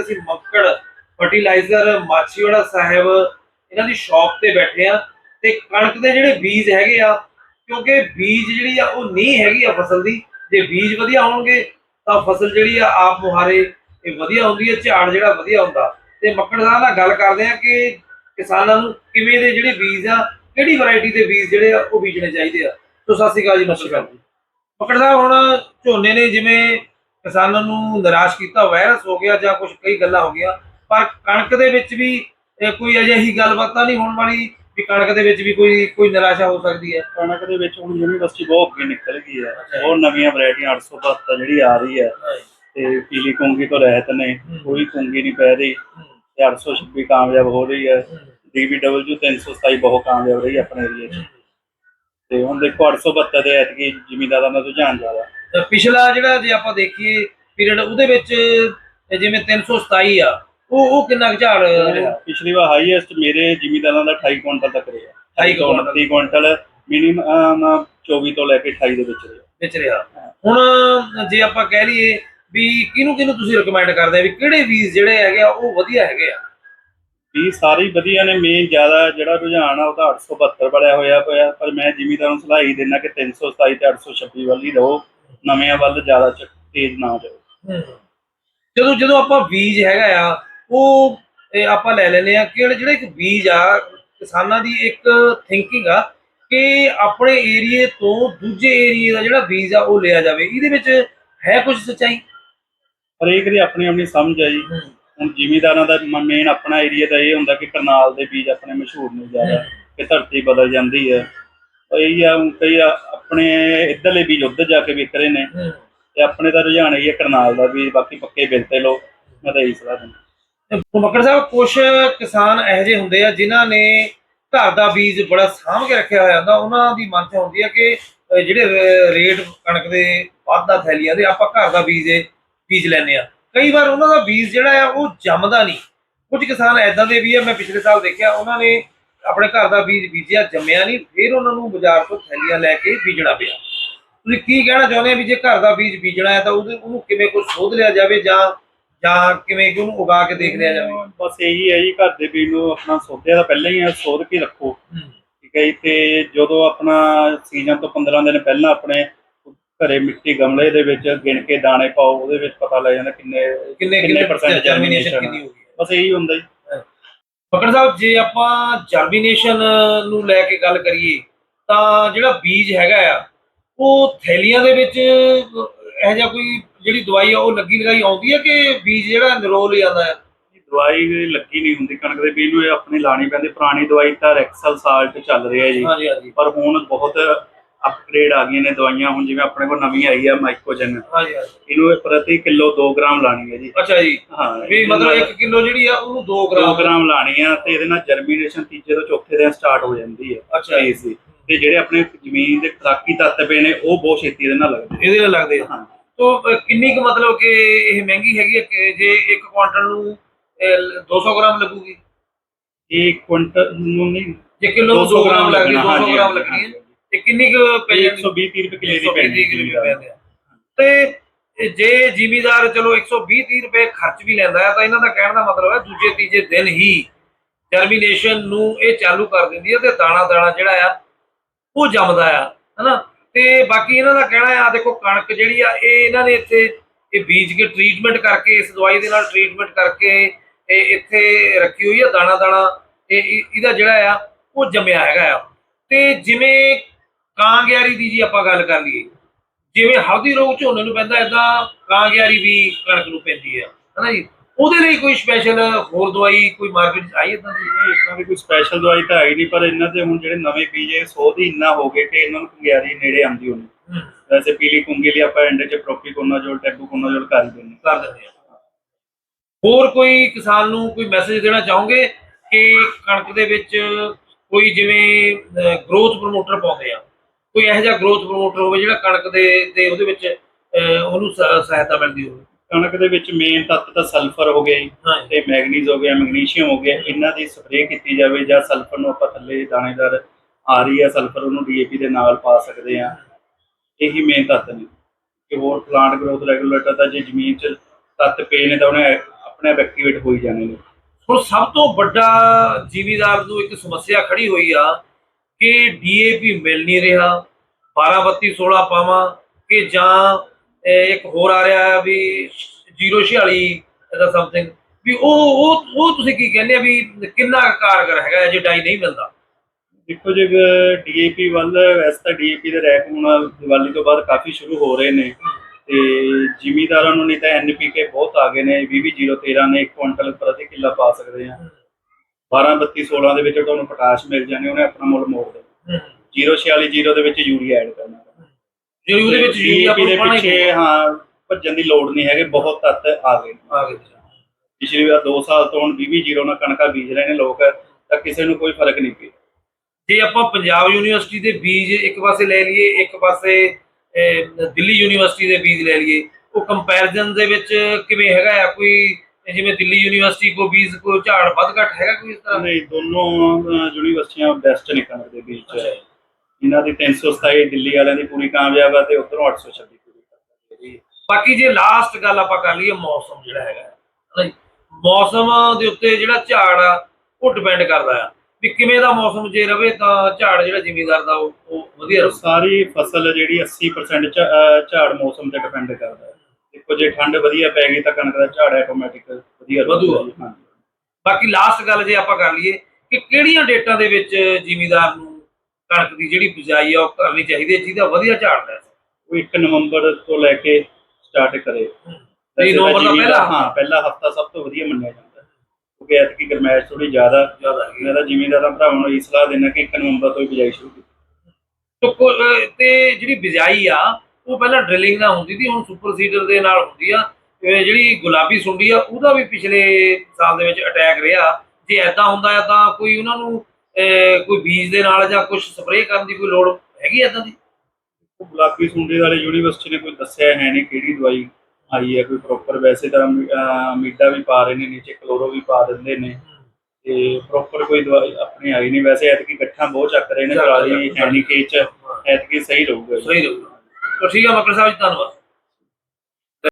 ਅੱਜ ਅਸੀਂ ਮੱਕੜ ਫਰਟੀਲਾਈਜ਼ਰ ਮਾਛੀਵਾੜਾ ਸਾਹਿਬ, ਇਹਨਾਂ ਦੀ ਸ਼ਾਪ ਤੇ ਬੈਠੇ ਆ ਤੇ ਕਣਕ ਦੇ ਜਿਹੜੇ ਬੀਜ ਹੈਗੇ ਆ, ਕਿਉਂਕਿ ਬੀਜ ਜਿਹੜੀ ਆ ਉਹ ਨਹੀਂ ਹੈਗੀ ਆ ਫਸਲ ਦੀ, ਜੇ ਬੀਜ ਵਧੀਆ ਹੋਣਗੇ ਤਾਂ ਫਸਲ ਜਿਹੜੀ ਆ ਆਪ ਮੁਹਾਰੇ ਇਹ ਵਧੀਆ ਹੁੰਦੀ ਹੈ, ਝਾੜ ਜਿਹੜਾ ਵਧੀਆ ਹੁੰਦਾ। ਤੇ ਮੱਕੜ ਸਾਹਿਬ ਨਾਲ ਗੱਲ ਕਰਦੇ ਆ ਕਿ ਕਿਸਾਨਾਂ ਨੂੰ ਕਿਵੇਂ ਦੇ ਜਿਹੜੇ ਬੀਜ ਆ, ਕਿਹੜੀ ਵੈਰਾਈਟੀ ਦੇ ਬੀਜ ਜਿਹੜੇ ਆ ਉਹ ਬੀਜਣੇ ਚਾਹੀਦੇ ਆ। ਸੋ ਸਤਿ ਸ਼੍ਰੀ ਅਕਾਲ ਜੀ, ਸਤਿ ਜੀ। ਮੱਕੜ ਸਾਹਿਬ, ਹੁਣ ਝੋਨੇ ਨੇ ਜਿਵੇਂ ਕਿਸਾਨਾਂ ਨੂੰ ਨਿਰਾਸ਼ ਕੀਤਾ ਵਾਇਰਸ ਹੋ ਗਿਆ ਜਾਂ ਕੁਝ ਕਈ ਗੱਲਾਂ ਹੋ ਗਈਆਂ ਪਰ ਕਣਕ ਦੇ ਵਿੱਚ ਵੀ ਕੋਈ ਅਜਿਹੀ ਗੱਲਬਾਤ ਤਾਂ ਨਹੀਂ ਹੋਣ ਵਾਲੀ ਵੀ ਕਣਕ ਦੇ ਵਿੱਚ ਵੀ ਕੋਈ ਕੋਈ ਨਿਰਾਸ਼ਾ ਹੋ ਸਕਦੀ ਹੈ। ਕਣਕ ਦੇ ਵਿੱਚ ਹੁਣ ਯੂਨੀਵਰਸਿਟੀ ਬਹੁਤ ਅੱਗੇ ਨਿਕਲ ਗਈ ਹੈ। ਬਹੁਤ ਨਵੀਆਂ ਵੈਰਾਈਟੀਆਂ 872 ਜਿਹੜੀ ਆ ਰਹੀ ਹੈ। ਤੇ ਪੀਲੀ ਕੁੰਗੀ ਤੋਂ ਰਹਿਤ ਨੇ। ਕੋਈ ਕੁੰਗੀ ਨਹੀਂ ਪੈ ਰਹੀ। ਤੇ 826 ਕਾਮਯਾਬ ਹੋ ਰਹੀ ਹੈ। DBW 327 ਬਹੁਤ ਕਾਮਯਾਬ ਰਹੀ ਹੈ ਆਪਣੇ ਏਰੀਏ 'ਚ। ਤੇ ਹੁਣ ਦੇਖੋ 872 ਦੇ ਐਤਕੀ ਜ਼ਿਮੀਦਾਰਾਂ ਦਾ ਰੁਝਾਨ ਜ਼ਿਆਦਾ। ਪਿਛਲਾ ਜਿਹੜਾ ਜੇ ਆਪਾਂ ਦੇਖੀਏ ਪੀਰੀਅਡ ਉਹਦੇ ਵਿੱਚ ਜਿਵੇਂ 327 ਆ ਉਹ ਉਹ ਕਿੰਨਾ ਝਾੜ ਰਿਹਾ? ਪਿਛਲੀ ਵਾਰ ਹਾਈਐਸਟ ਮੇਰੇ ਜ਼ਿਮੀਦਾਰਾਂ ਦਾ 28 ਕੁਇੰਟਲ ਤੱਕ ਰਿਹਾ। 28 ਤੋਂ 29 ਕੁਇੰਟਲ ਮਿਨੀਮਮ 24 ਤੋਂ ਲੈ ਕੇ 28 ਦੇ ਵਿੱਚ ਰਿਹਾ। ਵਿੱਚ ਰਿਹਾ। ਹੁਣ ਜੇ ਆਪਾਂ ਕਹਿ ਲਈਏ ਵੀ ਕਿਹਨੂੰ ਕਿਹਨੂੰ ਤੁਸੀਂ ਰეკਮੈਂਡ ਕਰਦੇ ਆ ਵੀ ਕਿਹੜੇ ਬੀਜ ਜਿਹੜੇ ਹੈਗੇ ਆ ਉਹ ਵਧੀਆ ਹੈਗੇ ਆ? ਵੀ ਸਾਰੇ ਹੀ ਵਧੀਆ ਨੇ ਮੇਨ ਜ਼ਿਆਦਾ ਜਿਹੜਾ ਰੁਝਾਨ ਆ ਉਹਦਾ 872 ਵਾਲਿਆ ਹੋਇਆ ਹੋਇਆ ਪਰ ਮੈਂ ਜ਼ਿਮੀਦਾਰਾਂ ਨੂੰ ਸਲਾਹ ਹੀ ਦਿੰਦਾ ਕਿ 327 ਤੇ 826 ਵੱਲ ਰਹੋ। ਨਵਿਆਂ ਵੱਲ ਜ਼ਿਆਦਾ ਚ- ਤੇਜ਼ ਨਾ ਜਾਓ। ਜਦੋਂ ਜਦੋਂ ਆਪਾਂ ਬੀਜ ਹੈਗਾ ਆ ਉਹ ਇਹ ਆਪਾਂ ਲੈ ਲੈਨੇ ਆ ਕਿ ਜਿਹੜਾ ਇੱਕ ਬੀਜ ਆ ਕਿਸਾਨਾਂ ਦੀ ਇੱਕ ਥਿੰਕਿੰਗ ਆ ਕਿ ਆਪਣੇ ਏਰੀਏ ਤੋਂ ਦੂਜੇ ਏਰੀਏ ਦਾ ਜਿਹੜਾ ਬੀਜ ਆ ਉਹ ਲਿਆ ਜਾਵੇ। ਇਹਦੇ ਵਿੱਚ ਹੈ ਕੁਝ ਸੱਚਾਈ? ਹਰੇਕ ਦੀ ਆਪਣੀ ਆਪਣੀ ਸਮਝ ਹੈ ਜੀ। ਹੁਣ ਜ਼ਿਮੀਦਾਰਾਂ ਦਾ ਮੇਨ ਆਪਣਾ ਏਰੀਆ ਦਾ ਇਹ ਹੁੰਦਾ ਕਿ ਕਰਨਾਲ ਦੇ ਬੀਜ ਆਪਣੇ ਮਸ਼ਹੂਰ ਨੇ ਜ਼ਿਆਦਾ ਕਿ ਧਰਤੀ ਬਦਲ ਜਾਂਦੀ ਹੈ। ਇਹ ਆ ਹੁਣ ਕਈ ਆ- ਆਪਣੇ ਇੱਧਰਲੇ ਬੀਜ ਉੱਧਰ ਜਾ ਕੇ ਵਿਕ ਰਹੇ ਨੇ। ਤੇ ਆਪਣੇ ਦਾ ਰੁਝਾਨ ਇਹ ਹੈ ਕਰਨਾਲ ਦਾ ਵੀ ਬਾਕੀ ਪੱਕੇ ਬਿਲ ਤੇ ਲਓ ਮੈਂ ਤਾਂ ਇਹੀ ਸਲਾਹ ਦਿੰਦਾ। ਤੇ ਮੱਕੜ ਸਾਹਿਬ ਕੁਝ ਕਿਸਾਨ ਇਹੋ ਜਿਹੇ ਹੁੰਦੇ ਆ ਜਿਨ੍ਹਾਂ ਨੇ ਘਰ ਦਾ ਬੀਜ ਬੜਾ ਸਾਂਭ ਕੇ ਰੱਖਿਆ ਹੋਇਆ ਹੁੰਦਾ ਉਹਨਾਂ ਦੀ ਮਨ ਚ ਹੁੰਦੀ ਆ ਕਿ ਅਹ ਜਿਹੜੇ ਰੇ- ਰੇਟ ਕਣਕ ਦੇ ਵਾਧਾ ਥੈਲੀਆਂ ਦੇ ਆਪਾਂ ਘਰ ਦਾ ਬੀਜ ਇਹ ਬੀਜ ਲੈਨੇ ਆ। ਕਈ ਵਾਰ ਉਹਨਾਂ ਦਾ ਬੀਜ ਜਿਹੜਾ ਆ ਉਹ ਜੰਮਦਾ ਨਹੀਂ। ਕੁਝ ਕਿਸਾਨ ਐਦਾਂ ਦੇ ਵੀ ਆ ਮੈਂ ਪਿਛਲੇ ਸਾਲ ਦੇਖਿਆ ਉਹਨਾਂ ਨੇ ਆਪਣੇ ਘਰ ਦਾ ਬੀਜ ਬੀਜਿਆ ਜੰਮਿਆ ਨਹੀਂ ਫਿਰ ਉਹਨਾਂ ਨੂੰ ਬਾਜ਼ਾਰ ਤੋਂ ਥੈਲੀਆਂ ਲੈ ਕੇ ਬੀਜਣਾ ਪਿਆ। ਤੁਸੀਂ ਕੀ ਕਹਿਣਾ ਚਾਹੁੰਦੇ ਆ ਵੀ ਜੇ ਘਰ ਦਾ ਬੀਜ ਬੀਜਣਾ ਹੈ ਤਾਂ ਉਹਦੇ ਉਹਨੂੰ ਕਿਵੇਂ ਕੋਈ ਸੋਧ ਲਿਆ ਜਾਵੇ ਜਾਂ ਜਾਂ ਕਿਵੇਂ ਕਿ ਉਹਨੂੰ ਉਗਾ ਕੇ ਦੇਖ ਲਿਆ ਜਾਵੇ? ਬਸ ਇਹੀ ਹੈ ਜੀ ਘਰ ਦੇ ਬੀਜ ਨੂੰ ਆਪਣਾ ਸੋਧਿਆ ਤਾਂ ਪਹਿਲਾਂ ਹੀ ਸੋਧ ਕੇ ਰੱਖੋ। ਠੀਕ ਹੈ ਜੀ ਤੇ ਜਦੋਂ ਆਪਣਾ ਸੀਜ਼ਨ ਤੋਂ 15 ਦਿਨ ਪਹਿਲਾਂ ਆਪਣੇ ਘਰੇ ਮਿੱਟੀ ਗਮਲੇ ਦੇ ਵਿੱਚ ਗਿਣ ਕੇ ਦਾਣੇ ਪਾਓ ਉਹਦੇ ਵਿੱਚ ਪਤਾ ਲੱਗ ਜਾਂਦਾ ਕਿੰਨੇ ਕਿੰਨੇ ਪਰਸੈਂਟ ਜਰਮੀਨੇਸ਼ਨ ਕਿੰਨੀ ਹੋ ਗਈ ਹੈ? ਬਸ ਇਹੀ ਹੁੰਦਾ ਜੀ। ਫਕਰ ਸਾਹਿਬ ਜੇ ਆਪਾਂ ਜਰਮੀਨੇਸ਼ਨ ਨੂੰ ਲੈ ਕੇ ਗੱਲ ਕਰੀਏ ਤਾਂ ਜਿਹੜਾ ਬੀਜ ਹੈਗਾ ਆ ਉਹ ਥੈਲੀਆਂ ਦੇ ਵਿੱਚ ਇਹ ਜਿਹਾ ਕੋਈ ਜਿਹੜੀ ਦਵਾਈ ਆ ਉਹ ਲੱਗੀ ਲਗਾਈ ਆਉਂਦੀ ਹੈ ਕਿ ਬੀਜ ਜਿਹੜਾ ਨਿਰੋਲ ਜਾਂਦਾ ਹੈ ਦਵਾਈ ਲੱਗੀ ਨਹੀਂ ਹੁੰਦੀ ਕਣਕ ਦੇ ਬੀਜ ਨੂੰ ਇਹ ਆਪਣੀ ਲਾਣੀ ਪੈਂਦੀ ਪੁਰਾਣੀ ਦਵਾਈ ਤਾਂ ਰੈਕਸਲ ਸਾਲਟ ਚੱਲ ਰਿਹਾ ਜੀ। ਪਰ ਹੁਣ ਬਹੁਤ ਅਪਗ੍ਰੇਡ ਆ ਗਈਆਂ ਨੇ ਦਵਾਈਆਂ ਹੁਣ ਜਿਵੇਂ ਆਪਣੇ ਕੋਲ ਨਵੀਂ ਆਈ ਆ ਮਾਈਕੋਜਨ ਹਾਂਜੀ ਹਾਂਜੀ। ਇਹਨੂੰ ਇਹ ਪ੍ਰਤੀ ਕਿਲੋ 2 ਗ੍ਰਾਮ ਲਾਣੀ ਹੈ ਜੀ। ਅੱਛਾ ਜੀ। ਹਾਂ ਵੀ ਇਹਦੇ ਮਤਲਬ ਨਾਲ 1 ਕਿਲੋ ਜਿਹੜੀ ਆ ਉਹਨੂੰ 2 2 ਗ੍ਰਾਮ। ਗ੍ਰਾਮ ਲਾਣੀ ਆ ਤੇ ਇਹਦੇ ਨਾਲ ਜਰਮੀਨੇਸ਼ਨ ਤੀਜੇ ਤੋਂ ਚੌਥੇ ਦਿਨ ਸਟਾਰਟ ਹੋ ਜਾਂਦੀ ਹੈ। ਅੱਛਾ ਜੀ। ਇਸ ਦੀ। ਤੇ ਜਿਹੜੇ ਆਪਣੇ ਜ਼ਮੀਨ ਦੇ ਖਰਾਕੀ ਤੱਤ ਪਏ ਨੇ ਉਹ ਬਹੁਤ ਛੇਤੀ ਇਹਦੇ ਨਾਲ ਲੱਗਦੇ। ਇਹਦੇ ਨਾਲ ਲੱਗਦੇ ਆ। ਹਾਂ। ਤੋ ਅ, ਕਿੰਨੀ ਕੁ ਮਤਲਬ ਕਿ ਇਹ ਮਹਿੰਗੀ ਹੈਗੀ ਹੈ ਕਿ ਜੇ 1 ਕੁਆਂਟਲ ਨੂੰ ਅ, 200 ਗ੍ਰਾਮ ਲੱਗੂਗੀ? ਇਹ ਕੁਇੰਟਲ ਨੂੰ ਨਹੀਂ ਜੇ ਕਿਲੋ 200 200 ਗ੍ਰਾਮ ਲੱਗਦੀ ਲੱਗਣਾ, 200 ਹਾਂਜੀ, ਗ੍ਰਾਮ ਲੱਗਣੀ ਹੈ? ਹਾਂਜੀ। ਤੇ ਕਿੰਨੀ ਕੁ ਪੈ ਜਾਂਦੀ? 120 30 ਰੁਪਏ ਕਿਲੇ ਦੀ 120 ਪੈਂਦੀ ਆ। ਤੇ ਜੇ ਜ਼ਿਮੀਦਾਰ ਚਲੋ 120 30 ਰੁਪਏ ਖਰਚ ਵੀ ਲੈਂਦਾ ਹੈ ਤਾਂ ਇਹਨਾਂ ਦਾ ਕਹਿਣ ਦਾ ਮਤਲਬ ਹੈ ਦੂਜੇ ਤੀਜੇ ਦਿਨ ਹੀ ਜਰਮੀਨੇਸ਼ਨ ਨੂੰ ਇਹ ਚਾਲੂ ਕਰ ਦਿੰਦੀ ਹੈ ਤੇ ਦਾਣਾ ਦਾਣਾ ਜਿਹੜਾ ਆ ਉਹ ਜੰਮਦਾ ਆ ਹਨਾ? ਤੇ ਬਾਕੀ ਇਹਨਾਂ ਦਾ ਕਹਿਣਾ ਆ ਦੇਖੋ ਕਣਕ ਜਿਹੜੀ ਆ ਇਹ ਇਹਨਾਂ ਨੇ ਇੱਥੇ ਇਹ ਬੀਜ ਕੇ ਟ੍ਰੀਟਮੈਂਟ ਕਰਕੇ ਇਸ ਦਵਾਈ ਦੇ ਨਾਲ ਟ੍ਰੀਟਮੈਂਟ ਕਰਕੇ ਇਹ ਇੱਥੇ ਰੱਖੀ ਹੋਈ ਆ ਦਾਣਾ ਦਾਣਾ ਇਹ- ਇਹਦਾ ਜਿਹੜਾ ਆ ਉਹ ਜੰਮਿਆ ਹੈਗਾ ਆ। ਤੇ ਜਿਵੇਂ ਕਾਂਗਿਆਰੀ ਦੀ ਜੀ ਆਪਾਂ ਗੱਲ ਕਰ ਲਈਏ। ਜਿਵੇਂ ਹਲਦੀ ਰੋਗ ਝੋਨੇ ਨੂੰ ਪੈਂਦਾ ਏਦਾਂ ਕਾਂਗਿਆਰੀ ਵੀ ਕਣਕ ਨੂੰ ਪੈਂਦੀ ਆ। ਹਨਾ ਜੀ? ਉਹਦੇ ਲਈ ਕੋਈ ਸਪੈਸ਼ਲ ਹੋਰ ਦਵਾਈ ਕੋਈ ਮਾਰਕੀਟ 'ਚ ਆਈ ਇਦਾਂ ਦੀ? ਇਹ ਇਦਾਂ ਦੀ ਕੋਈ ਸਪੈਸ਼ਲ ਦਵਾਈ ਤਾਂ ਆਈ ਨਹੀਂ ਪਰ ਇਹਨਾਂ ਦੇ ਹੁਣ ਜਿਹੜੇ ਨਵੇਂ ਬੀਜ ਇਹ ਸੋਧ ਹੀ ਇੰਨਾ ਹੋ ਗਏ ਕਿ ਇਹਨਾਂ ਨੂੰ ਕੰਗਿਆਰੀ ਨੇੜੇ ਆਉਂਦੀ ਹੋਣੀ। ਵੈਸੇ ਪੀਲੀ ਕੁੰਗੀ ਲਈ ਆਪਾਂ ਐਂਡ 'ਚ ਪ੍ਰੋਪੀਕੋਨਾਜੋਲ ਟੈਬੂਕੋਨਾਜੋਲ ਕਰ ਦਿੰਦੇ ਕਰ ਦਿੰਦੇ ਆ ਹੋਰ ਕੋਈ ਕਿਸਾਨ ਨੂੰ ਕੋਈ ਮੈਸੇਜ ਦੇਣਾ ਚਾਹੋਗੇ ਕਿ ਕਣਕ ਦੇ ਵਿੱਚ ਕੋਈ ਜਿਵੇਂ ਗਰੋਥ ਪ੍ਰਮੋਟਰ ਪਾਉਂਦੇ ਆ? ਕੋਈ ਇਹੋ ਜਿਹਾ ਗਰੋਥ ਪ੍ਰਮੋਟਰ ਹੋਵੇ ਜਿਹੜਾ ਕਣਕ ਦੇ ਤੇ ਉਹਦੇ ਵਿੱਚ ਅਹ, ਉਹਨੂੰ ਸਹਾਇਤਾ ਮਿਲਦੀ ਹੋਵੇ। ਕਣਕ ਦੇ ਵਿੱਚ ਮੇਨ ਤੱਤ ਤਾਂ ਸਲਫਰ ਹੋ ਗਿਆ ਜੀ ਤੇ ਮੈਗਨੀਜ਼ ਹੋ ਗਿਆ ਮੈਗਨੀਸ਼ੀਅਮ ਹੋ ਗਿਆ ਇਹਨਾਂ ਦੀ ਸਪਰੇਅ ਕੀਤੀ ਜਾਵੇ ਜਾਂ ਸਲਫਰ ਨੂੰ ਆਪਾਂ ਥੱਲੇ ਦਾਣੇਦਾਰ ਆ ਰਹੀ ਹੈ ਸਲਫਰ ਉਹਨੂੰ ਡੀਏਪੀ ਦੇ ਨਾਲ ਪਾ ਸਕਦੇ ਆ ਇਹੀ ਮੇਨ ਤੱਤ ਨੇ। ਕਿ ਹੋਰ ਪਲਾਂਟ ਗਰੋਥ ਰੈਗੂਲੇਟਰ ਤਾਂ ਜੇ ਜ਼ਮੀਨ 'ਚ ਤੱਤ ਪਏ ਨੇ ਤਾਂ ਉਹਨੇ ਆਪਣੇ ਆਪ ਐਕਟੀਵੇਟ ਹੋਈ ਜਾਣੇ ਨੇ। ਹੁਣ ਸਭ ਤੋਂ ਵੱਡਾ ਜ਼ਿਮੀਦਾਰ ਨੂੰ ਇੱਕ ਸਮੱਸਿਆ ਖੜੀ ਹੋਈ ਆ ਕਿ ਡੀਏਪੀ ਮਿਲ ਨਹੀਂ ਰਿਹਾ 12 32 16 ਪਾਵਾਂ, ਕਿ ਜਾਂ ਇੱਕ ਹੋਰ ਆ ਰਿਹਾ ਵੀ 046 ਇਹਦਾ ਸਮਥਿੰਗ ਵੀ ਉਹ ਉਹ ਉਹ ਤੁਸੀਂ ਕੀ ਕਹਿੰਦੇ ਆ ਵੀ ਕਿੰਨਾ ਕਾਰਗਰ ਹੈਗਾ ਜੇ ਡਾਈ ਨਹੀਂ ਮਿਲਦਾ? ਦੇਖੋ ਜੇ ਡੀਏਪੀ ਵੱਲ, ਵੈਸੇ ਤਾਂ ਡੀਏਪੀ ਦੇ ਰੈਕ ਹੁਣ ਦੀਵਾਲੀ ਤੋਂ ਬਾਅਦ ਕਾਫੀ ਸ਼ੁਰੂ ਹੋ ਰਹੇ ਨੇ। ਤੇ ਜ਼ਿਮੀਦਾਰਾਂ ਨੂੰ ਨਹੀਂ ਤਾਂ ਐਨਪੀਕੇ ਬਹੁਤ ਆ ਗਏ ਨੇ 20013 ਨੇ 1 ਕੁਇੰਟਲ ਪ੍ਰਤੀ ਕਿੱਲਾ ਪਾ ਸਕਦੇ ਆ 12 32 16 ਦੇ ਵਿੱਚ ਤੁਹਾਨੂੰ ਪੋਟਾਸ਼ ਮਿਲ ਜਾਣੇ ਉਹਨੇ ਆਪਣਾ ਮੁੱਲ ਮੋੜ ਦੇਣਾ। 046 ਦੇ ਵਿੱਚ ਯੂਰੀਆ ਐਡ ਕਰਨਾ। ਜੇ ਉਹਦੇ ਵਿੱਚ ਯੂਰੀਆ ਦੇ ਪਿੱਛੇ ਹਾਂ ਭੱਜਣ ਦੀ ਲੋੜ ਨਹੀਂ ਹੈਗੇ ਬਹੁਤ ਤੱਤ ਆ ਗਏ। ਆ ਗਏ ਪਿਛਲੀ ਵਾਰ 2 ਸਾਲ ਤੋਂ ਹੁਣ 20 ਨਾਲ ਕਣਕਾਂ ਬੀਜ ਰਹੇ ਨੇ ਲੋਕ ਤਾਂ ਕਿਸੇ ਨੂੰ ਕੋਈ ਫ਼ਰਕ ਨਹੀਂ ਪਿਆ। ਜੇ ਆਪਾਂ ਪੰਜਾਬ ਯੂਨੀਵਰਸਿਟੀ ਦੇ ਬੀਜ ਇੱਕ ਪਾਸੇ ਲੈ ਲਈਏ ਇੱਕ ਪਾਸੇ ਦਿੱਲੀ ਯੂਨੀਵਰਸਿਟੀ ਦੇ ਬੀਜ ਲੈ ਲਈਏ ਉਹ ਕੰਪੈਰੀਜ਼ਨ ਦੇ ਵਿੱਚ ਕਿਵੇਂ ਹੈਗਾ ਆ? ਕੋਈ ਜਿਵੇਂ ਦਿੱਲੀ ਯੂਨੀਵਰਸਿਟੀ ਕੋ ਬੀਜ ਕੋ ਝਾੜ ਵੱਧ ਘੱਟ ਹੈਗਾ ਕੋਈ ਇਸ ਤਰ੍ਹਾਂ? ਨਹੀਂ ਦੋਨੋਂ ਅਹ, ਯੂਨੀਵਰਸਿਟੀਆਂ ਬੈਸਟ ਨੇ ਕਣਕ ਦੇ ਬੀਜ ਚ। ਇਹਨਾਂ ਦੀ 327 ਦਿੱਲੀ ਵਾਲਿਆਂ ਦੀ ਪੂਰੀ ਕਾਮਯਾਬ ਆ ਤੇ ਉਧਰੋਂ 826 ਪੂਰੀ ਕਰ ਬਾਕੀ ਜੇ ਲਾਸਟ ਗੱਲ ਆਪਾਂ ਕਰ ਲਈਏ ਮੌਸਮ ਜਿਹੜਾ ਹੈਗਾ ਹਨਾ ਜੀ। ਮੌਸਮ ਦੇ ਉੱਤੇ ਜਿਹੜਾ ਝਾੜ ਆ ਉਹ ਡਿਪੈਂਡ ਕਰਦਾ ਆ। ਵੀ ਕਿਵੇਂ ਦਾ ਮੌਸਮ ਜੇ ਰਵੇ ਤਾਂ ਝਾੜ ਜਿਹੜਾ ਜ਼ਿਮੀਦਾਰ ਦਾ ਉਹ ਉਹ ਵਧੀਆ ਰਹੂ ਸਾਰੀ ਫਸਲ ਜਿਹੜੀ 80% ਝ- ਅਹ, ਝਾੜ ਮੌਸਮ ਤੇ ਡਿਪੈਂਡ ਕਰਦਾ ਹੈ। ਦੇਖੋ ਜੇ ਠੰਡ ਵਧੀਆ ਪੈ ਗਈ ਤਾਂ ਕਣਕ ਦਾ ਝਾੜ ਆਟੋਮੈਟਿਕ ਵਧੀਆ ਵਧੂਗਾ। ਹਾਂਜੀ। ਬਾਕੀ ਲਾਸਟ ਗੱਲ ਜੇ ਆਪਾਂ ਕਰ ਲਈਏ ਕਿ ਕਿਹੜੀਆਂ ਡੇਟਾਂ ਦੇ ਵਿੱਚ ਜ਼ਿਮੀਦਾਰ ਨੂੰ ਕਣਕ ਦੀ ਜਿਹੜੀ ਬਿਜਾਈ ਆ ਉਹ ਕਰਨੀ ਚਾਹੀਦੀ ਹੈ ਜਿਹਦਾ ਵਧੀਆ ਝਾੜ ਲੈ ਉਹ 1 ਨਵੰਬਰ ਤੋਂ ਲੈ ਕੇ ਸਟਾਰਟ ਕਰੇ। ਤਾਂ ਨਵੰਬਰ ਦਾ ਪਹਿਲਾ? ਹਾਂ ਪਹਿਲਾ ਹਫਤਾ ਸਭ ਤੋਂ ਵਧੀਆ ਮੰਨਿਆ ਜਾਂਦਾ। ਹੈ ਕਿਉਂਕਿ ਐਤਕੀ ਗਰਮੈਸ਼ ਥੋੜੀ ਜ਼ਿਆਦਾ। ਜ਼ਿਆਦਾ ਹੈਗੀ ਮੈਂ ਤਾਂ ਜ਼ਿਮੀਦਾਰਾਂ ਭਰਾਵਾਂ ਨੂੰ ਇਹ ਸਲਾਹ ਦੇਣਾ ਕਿ 1 ਨਵੰਬਰ ਤੋਂ ਹੀ ਬਿਜਾਈ ਸ਼ੁਰੂ ਕੀਤੀ। ਤੇ ਜਿਹੜੀ ਬਿਜਾਈ ਆ ਉਹ ਪਹਿਲਾਂ ਡ੍ਰਿਲਿੰਗ ਨਾਲ ਹੁੰਦੀ ਸੀ ਹੁਣ ਸੁਪਰ ਸੀਡਰ ਦੇ ਨਾਲ ਹੁੰਦੀ ਆ। ਜਿਹੜੀ ਗੁਲਾਬੀ ਸੁੰਡੀ ਆ ਉਹਦਾ ਵੀ ਪਿਛਲੇ ਸਾਲ ਦੇ ਵਿੱਚ ਅਟੈਕ ਰਿਹਾ। ਜੇ ਐਦਾਂ ਹੁੰਦਾ ਆ ਤਾਂ ਕੋਈ ਉਹਨਾਂ ਨੂੰ ਕੋਈ ਬੀਜ ਦੇ ਨਾਲ ਜਾਂ ਕੁਝ ਸਪਰੇਅ ਕਰਨ ਦੀ ਕੋਈ ਲੋੜ ਹੈਗੀ ਐਦਾਂ ਦੀ? ਉਹ ਗੁਲਾਬੀ ਸੁੰਡੀ ਵਾਲੇ ਯੂਨੀਵਰਸਿਟੀ ਨੇ ਕੋਈ ਦੱਸਿਆ ਹੈ ਨਹੀਂ ਕਿਹੜੀ ਦਵਾਈ ਆਈ ਹੈ ਕੋਈ ਪ੍ਰੋਪਰ ਵੈਸੇ ਤਾਂ ਮੀਡਾ ਵੀ ਪਾ ਰਹੇ ਨੇ ਨੀਚੇ ਕਲੋਰੋ ਵੀ ਪਾ ਦਿੰਦੇ ਨੇ। ਤੇ ਪ੍ਰੋਪਰ ਕੋਈ ਦਵਾਈ ਆਪਣੀ ਆਈ ਨਹੀਂ। ਵੈਸੇ ਐਤਕੀ ਗੱਠਾਂ ਬਹੁਤ ਚੱਕ ਰਹੇ ਨੇ ਪਰਾਲੀ ਚੱਕ- ਹੈਨੀ ਕੇ ਚ ਐਤਕੀ ਸਹੀ ਰਹੂਗਾ ਸਹੀ ਰਹੂਗਾ। ਤਾਂ ਠੀਕ ਆ ਮੱਕੜ ਸਾਹਿਬ ਜੀ ਧੰਨਵਾਦ।